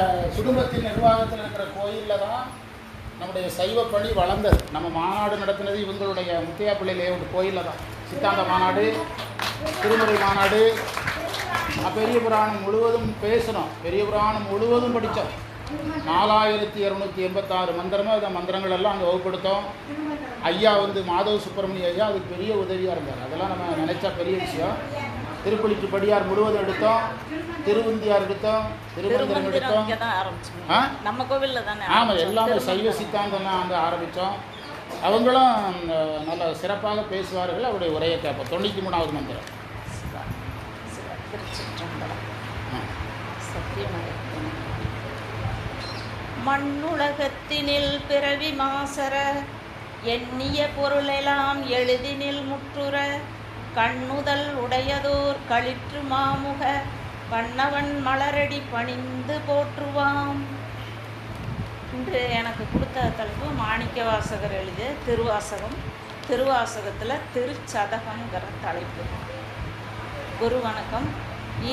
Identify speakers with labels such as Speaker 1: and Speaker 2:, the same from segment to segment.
Speaker 1: குடும்பத்தின் நிர்வாகத்தில் இருக்கிற கோயிலில் தான் நம்முடைய சைவ பணி வளர்ந்தது. நம்ம மாநாடு நடத்தினது இவங்களுடைய முத்தையா ஒரு கோயிலில் தான். சித்தாந்த மாநாடு திருமுறை மாநாடு பெரிய புராணம் முழுவதும் பேசணும் பெரிய புராணம் முழுவதும் படித்தோம். நாலாயிரத்தி இரநூத்தி எண்பத்தாறு மந்திரமும் அந்த மந்திரங்கள் எல்லாம் அங்கே வகுப்படுத்தோம். ஐயா வந்து மாதவ சுப்பிரமணிய ஐயா அதுக்கு பெரிய உதவியாக இருந்தார். அதெல்லாம் நம்ம நினைச்சா பெரிய விஷயம். திருப்பலிக்கு படியார் முழுவதும் எடுத்தோம் திருவுந்தியார் எடுத்தோம் திருமந்திரம் எடுத்தோம்
Speaker 2: நம்ம கோவில்ல தானே
Speaker 1: ஆமாம். எல்லாமே சைவ. சித்தாந்தம்லாம் வந்து ஆரம்பித்தோம் அவங்களும் நல்ல சிறப்பாக பேசுவார்கள் அவருடைய உரையை கேட்போம் தொண்ணூற்றி மூணாவது மந்திரம்
Speaker 2: மண்ணுலகத்தினில் பிறவி மாசர எண்ணிய பொருளெல்லாம் எளிதினில் முற்றுற கண்ணுதல் உடையதோர் களிற்று மாமுக கண்ணவன் மலரடி பணிந்து போற்றுவாம். இன்று எனக்கு கொடுத்த தலைப்பு மாணிக்க வாசகர் எழுதிய திருவாசகம். திருவாசகத்தில் திருச்சதகங்கிற தலைப்பு. குரு வணக்கம்.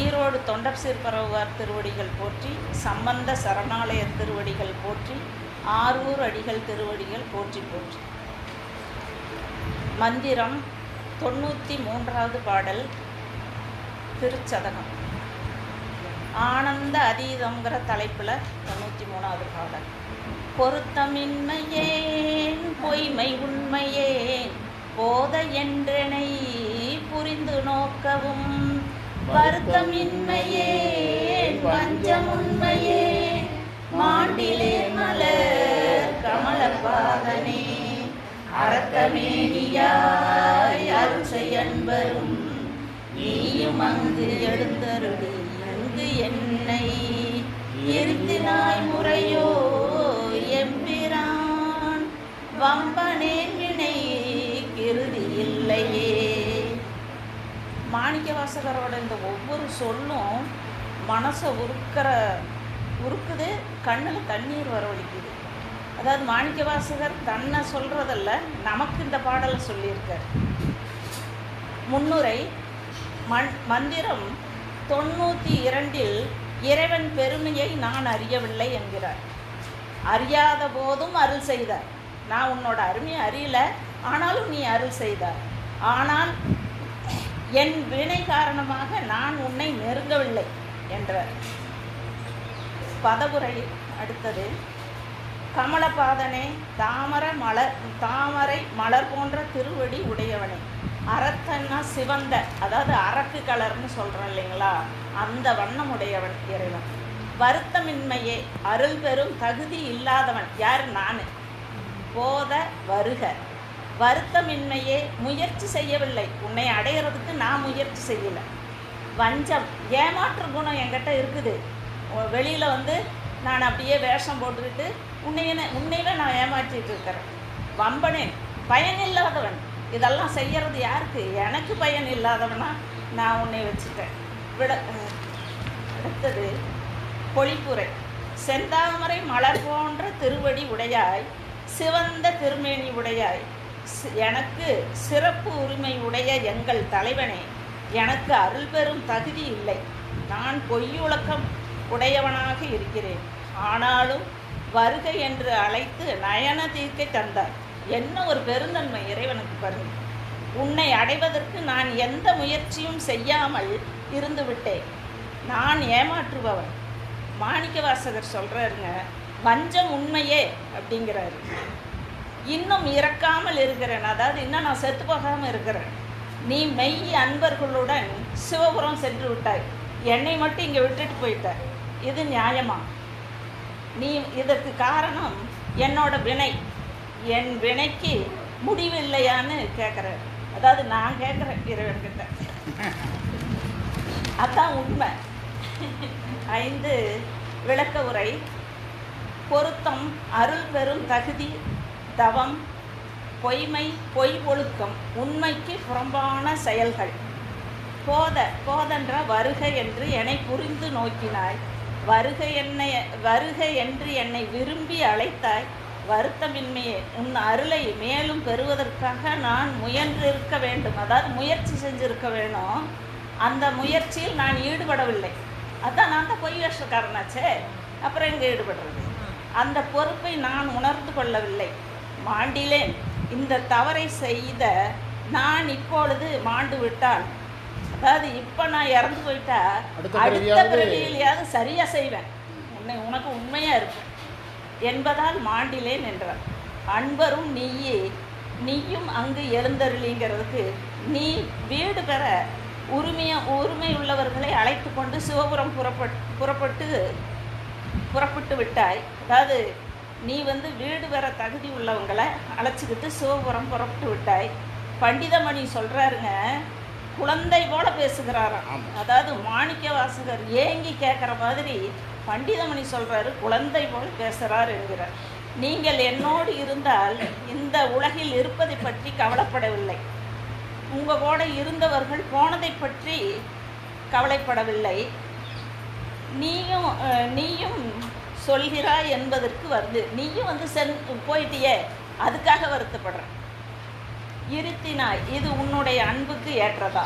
Speaker 2: ஈரோடு தொண்டர் சீர்பரவுவார் திருவடிகள் போற்றி சம்பந்த சரணாலய திருவடிகள் போற்றி ஆரூர் அடிகள் திருவடிகள் போற்றி போற்றி. மந்திரம் தொண்ணூற்றி மூன்றாவது பாடல் திருச்சதகம் ஆனந்த அதீதங்கிற தலைப்பில் தொண்ணூற்றி மூணாவது பாடல். பொருத்தமின்மையேன் பொய்மை உண்மையே போத என்றனை புரிந்து நோக்கவும். வருத்தமின்மையே பஞ்சம் உண்மையே மாண்டிலே மலர் கமலபாதனே. அறக்கமேனியாய் அருசையன்பரும் நீயும் அங்கு எழுந்தருளி அங்கு என்னை இருத்தினாய் முறையோ எம்பிரான் வம்பனே வினை கிருதி இல்லையே மாணிக்க வாசகரோட இந்த ஒவ்வொரு சொல்லும் மனசை உருக்கிற உருக்குது கண்ணில் தண்ணீர் வரவழைக்குது அதாவது மாணிக்க வாசகர் தன்னை சொல்கிறதல்ல நமக்கு இந்த பாடலை சொல்லியிருக்கார். முன்னுரை மண் மந்திரம் தொண்ணூற்றி இரண்டில் இறைவன் பெருமையை நான் அறியவில்லை என்கிறார். அறியாத போதும் அருள் செய்தார். நான் உன்னோட அருமையை அறியல ஆனாலும் நீ அருள் செய்தார். ஆனால் என் வினை காரணமாக நான் உன்னை நெருங்கவில்லை என்ற பதவுரை அடுத்தது. கமலபாதனே தாமரை மலர் தாமரை மலர் போன்ற திருவடி உடையவனே. அறத்தன்னா சிவந்த அதாவது அரக்கு கலர்னு சொல்கிறோம் இல்லைங்களா? அந்த வண்ணம் உடையவன் இறைவன். வருத்தமின்மையே அருள் பெறும் தகுதி இல்லாதவன் யார்? நான். போத வருக. வருத்தமின்மையே முயற்சி செய்யவில்லை. உன்னை அடையிறதுக்கு நான் முயற்சி செய்யலை. வஞ்சம். ஏமாற்று குணம் என்கிட்ட இருக்குது. வெளியில் வந்து நான் அப்படியே வேஷம் போட்டுக்கிட்டு உன்னையனை உன்னையில நான் ஏமாற்றிட்டு இருக்கிறேன். வம்பனேன். பயன் இல்லாதவன். இதெல்லாம் செய்யறது யாருக்கு? எனக்கு பயன் இல்லாதவனா நான் உன்னை வச்சுட்டேன். விட அடுத்தது பொழிப்புரை. செந்தாமரை மலர் போன்ற திருவடி உடையாய் சிவந்த திருமேனி உடையாய் எனக்கு சிறப்பு உரிமை உடைய எங்கள் தலைவனே எனக்கு அருள் பெறும் தகுதி இல்லை. நான் பொய்யுழக்கம் உடையவனாக இருக்கிறேன். ஆனாலும் வருகை என்று அழைத்து நயன தீர்க்கை தந்தார் என்ன ஒரு பெருந்தன்மை இறைவனுக்கு பாருங்க உன்னை அடைவதற்கு நான் எந்த முயற்சியும் செய்யாமல் இருந்து விட்டேன் நான் ஏமாற்றுபவன். மாணிக்க வாசகர் சொல்றாருங்க வஞ்சம் உண்மையே அப்படிங்கிறாரு. இன்னும் இறக்காமல் இருக்கிறேன். அதாவது இன்னும் நான் செத்து போகாமல் இருக்கிறேன். நீ மெய் அன்பர்களுடன் சிவபுரம் சென்று விட்டாய். என்னை மட்டும் இங்கே விட்டுட்டு போயிட்ட. இது நியாயமா? நீ இதற்கு காரணம் என்னோட வினை. என் வினைக்கு முடிவில்லையான்னு கேட்குறாரு அதாவது நான் கேட்குறேன் இறைவன்கிட்ட. அதான் உண்மை. ஐந்து விளக்க உரை. பொருத்தம் அருள் பெறும் தகுதி தவம் பொய்மை பொய் ஒழுக்கம் உண்மைக்கு புறம்பான செயல்கள். போத போதென்ற வருக என்று என்னை புரிந்து நோக்கினாய். வருக என்னை வருக என்று என்னை விரும்பி அழைத்தாய். வருத்தமின்மையே உன் அருளை மேலும் பெறுவதற்காக நான் முயன்றிருக்க வேண்டும். அதாவது முயற்சி செஞ்சுருக்க வேணும். அந்த முயற்சியில் நான் ஈடுபடவில்லை. அதான் நான் தான் பொய் வேஷக்காரனாச்சே. அப்புறம் எங்கே ஈடுபடுறது? அந்த பொறுப்பை நான் உணர்ந்து கொள்ளவில்லை. மாண்டிலேன் இந்த தவறை செய்த நான் இப்பொழுது மாண்டு விட்டால் அதாவது இப்போ நான் இறந்து போயிட்டா
Speaker 1: அடுத்த
Speaker 2: பிறவியிலையாவது சரியா செய்வேன். உன்னை உனக்கு உண்மையா இருக்கும். என்பதால் மாண்டிலேன் என்றார் அன்பரும் நீயே நீயும் அங்கு எழுந்தருளிங்கிறதுக்கு நீ வீடு பெற உரிமைய உரிமை உள்ளவர்களை அழைத்து கொண்டு சிவபுரம் புறப்பட் புறப்பட்டு புறப்பட்டு விட்டாய். அதாவது நீ வந்து வீடு பெற தகுதி உள்ளவங்களை அழைச்சிக்கிட்டு சிவபுரம் புறப்பட்டு விட்டாய். பண்டிதமணி சொல்றாருங்க குழந்தை போல பேசுகிறாராம். அதாவது மாணிக்க வாசகர் ஏங்கி கேட்குற மாதிரி பண்டிதமணி சொல்றாரு குழந்தை போல பேசுகிறார் என்கிறார். நீங்கள் என்னோடு இருந்தால் இந்த உலகில் இருப்பதை பற்றி கவலைப்படவில்லை. உங்க கூட இருந்தவர்கள் போனதை பற்றி கவலைப்படவில்லை. நீயும் நீயும் சொல்கிறாய் என்பதற்கு வருது. நீயும் வந்து சென் போயிட்டியே அதுக்காக வருத்தப்படுற இருத்தினாய். இது உன்னுடைய அன்புக்கு ஏற்றதா?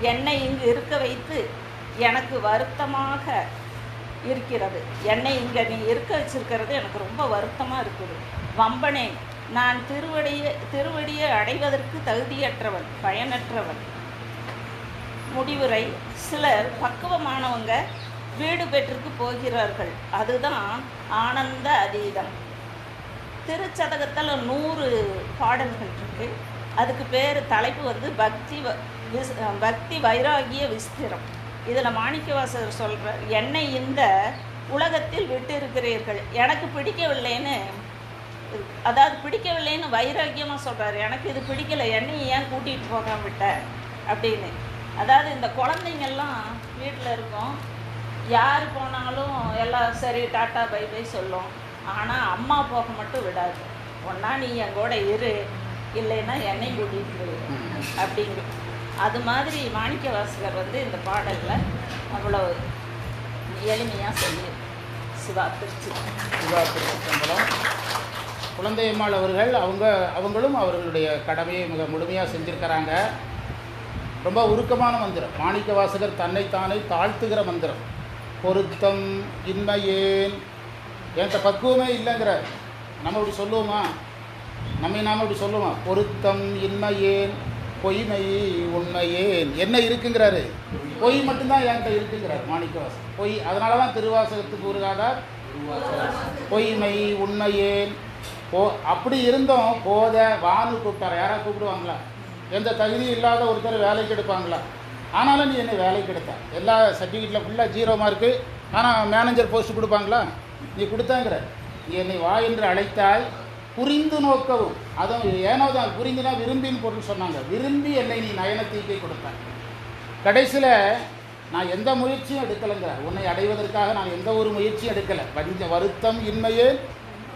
Speaker 2: என்னை இங்கு இருக்க வைத்து எனக்கு வருத்தமாக இருக்கிறது. என்னை இங்கே நீ இருக்க வச்சிருக்கிறது எனக்கு ரொம்ப வருத்தமாக இருக்குது. வம்பனே நான் திருவடியை திருவடியை அடைவதற்கு தகுதியற்றவன் பயனற்றவன். முடிவுரை. சிலர் பக்குவமானவங்க வீடு பெற்றுக்கு போகிறார்கள். அதுதான் ஆனந்த அதீதம். திருச்சதகத்தில் நூறு பாடல்கள் இருக்குது அதுக்கு பேர் தலைப்பு வந்து பக்தி வ- விஸ்- பக்தி வைராகிய விஸ்திரம். இதில் மாணிக்கவாசர் சொல்கிற என்னை இந்த உலகத்தில் விட்டு இருக்கிறீர்கள் எனக்கு பிடிக்கவில்லைன்னு அதாவது பிடிக்கவில்லைன்னு வைராக்கியமாக சொல்கிறாரு எனக்கு இது பிடிக்கல. என்னை ஏன் கூட்டிகிட்டு போகாம விட்ட? அப்படின்னு. அதாவது இந்த குழந்தைங்கள்லாம் வீட்டில் இருக்கும். யார் போனாலும் எல்லாம் சரி டாட்டா பை பை சொல்லும். ஆனால் அம்மா போக மட்டும் விடாது. ஒன்றா நீ என் கூட இரு. இல்லைன்னா என்னை கூட்டிகிட்டு போயிரு அப்படிங்கு அது மாதிரி மாணிக்க வாசகர் வந்து இந்த பாடலில் அவ்வளோ எளிமையாக சொல்லி சிவா திருச்சி
Speaker 1: சிவா திருச்சிற்றம்பலம் குழந்தையம்மாள் அவர்கள் அவங்க அவங்களும் அவர்களுடைய கடமையை மிக முழுமையாக செஞ்சுருக்கிறாங்க. ரொம்ப உருக்கமான மந்திரம். மாணிக்க வாசகர் தன்னைத்தானே தாழ்த்துகிற மந்திரம். பொருத்தம் இன்மையேன். என்கிட்ட பக்குவமே இல்லைங்கிறார் நம்ம இப்படி சொல்லுவோமா? நம்மை நாம இப்படி சொல்லுவோம் பொருத்தம் இன்மையேன் பொய்மை உண்மையேன். என்ன இருக்குங்கிறாரு? பொய் மட்டும்தான் என்கிட்ட இருக்குங்கிறார் மாணிக்கவாசன். பொய் அதனால தான் திருவாசகத்துக்கு உருகாதார் பொய்மை உண்மையேன். போ அப்படி இருந்தோம் போத வானு கூப்பிட்டார்? யாராவது கூப்பிடுவாங்களா? எந்த தகுதி இல்லாத ஒருத்தர் வேலைக்கு எடுப்பாங்களா? ஆனாலும் நீ என்ன வேலைக்கு எடுத்த? எல்லா சர்டிஃபிகேட்டில் ஃபுல்லாக ஜீரோ மார்க்கு ஆனால் மேனேஜர் போஸ்ட் கொடுப்பாங்களா? நீ கொடுத்தாங்கிற. நீ என்னை வா என்று அழைத்தாய் புரிந்து நோக்கவும். அதுவும் ஏனோ தான் புரிந்துனா விரும்பின்னு பொருள் சொன்னாங்க. விரும்பி என்னை நீ நயனத்தீக்கை கொடுப்பேன் கடைசியில் நான் எந்த முயற்சியும் எடுக்கலைங்கிறார் உன்னை அடைவதற்காக நான் எந்த ஒரு முயற்சியும் எடுக்கலை. வஞ்ச வருத்தம் இன்மையே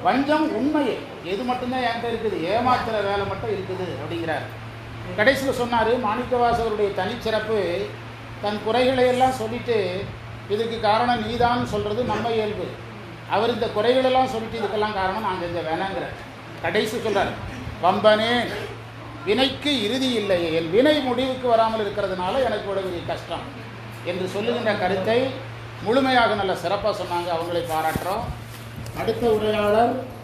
Speaker 1: வஞ்சம் உண்மையே. எது மட்டும்தான் என்கிட்ட இருக்குது? ஏமாத்துற வேலை மட்டும் இருக்குது அப்படிங்கிறார். கடைசியில் சொன்னார் மாணிக்கவாசகருடைய தனிச்சிறப்பு தன் குறைகளை எல்லாம் சொல்லிட்டு இதுக்கு காரணம் நீதான் சொல்கிறது நம்ம இயல்பு. அவர் இந்த குறைகளெல்லாம் சொல்லிட்டு இதுக்கெல்லாம் காரணம் நான் செஞ்ச வேணாங்கிறார். கடைசி சொல்கிறார் வம்பனே வினைக்கு இறுதி இல்லை. என் வினை முடிவுக்கு வராமல் இருக்கிறதுனால எனக்கு இவ்வளவு கஷ்டம். என்று சொல்லுகின்ற கருத்தை முழுமையாக நல்ல சிறப்பாக சொன்னாங்க. அவங்களை பாராட்டுறோம். அடுத்த உரையாளர்